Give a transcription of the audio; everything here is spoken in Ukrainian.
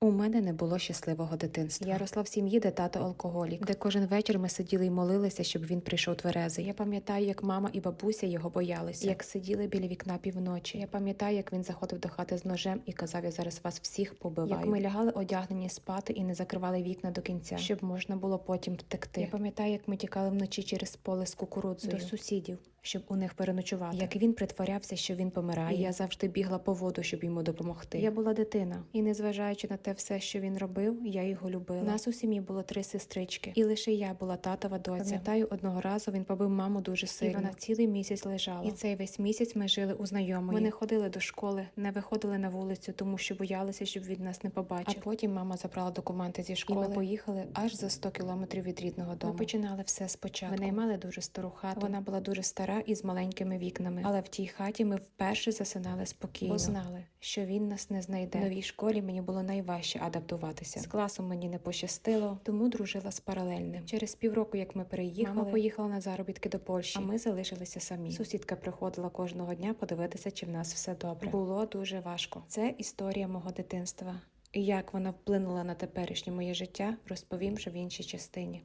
У мене не було щасливого дитинства. Я росла в сім'ї, де тато алкоголік, де кожен вечір ми сиділи і молилися, щоб він прийшов тверезий. Я пам'ятаю, як мама і бабуся його боялися, як сиділи біля вікна півночі. Я пам'ятаю, як він заходив до хати з ножем і казав: Я зараз вас всіх побиваю. Як ми лягали одягнені спати і не закривали вікна до кінця, щоб можна було потім втекти. Я пам'ятаю, як ми тікали вночі через поле з кукурудзою до сусідів. Щоб у них переночувати, як він притворявся, що він помирає. І я завжди бігла по воду, щоб йому допомогти. Я була дитина, і незважаючи на те все, що він робив, я його любила. У нас у сім'ї було три сестрички, і лише я була татова доця. Пам'ятаю, одного разу він побив маму дуже сильно. І вона цілий місяць лежала. І цей весь місяць ми жили у знайомої. Ми не ходили до школи, не виходили на вулицю, тому що боялися, щоб він нас не побачив. А потім мама забрала документи зі школи. І ми поїхали аж за 100 кілометрів від рідного дому. Ми починали все спочатку. Ми наймали дуже стару хату. Вона була дуже стара і з маленькими вікнами. Але в тій хаті ми вперше засинали спокійно. Бо знали, що він нас не знайде. В новій школі мені було найважче адаптуватися. З класом мені не пощастило, тому дружила з паралельним. Через півроку, як ми переїхали, мама поїхала на заробітки до Польщі, а ми залишилися самі. Сусідка приходила кожного дня подивитися, чи в нас все добре. Було дуже важко. Це історія мого дитинства. І як вона вплинула на теперішнє моє життя, розповім вже в іншій частині.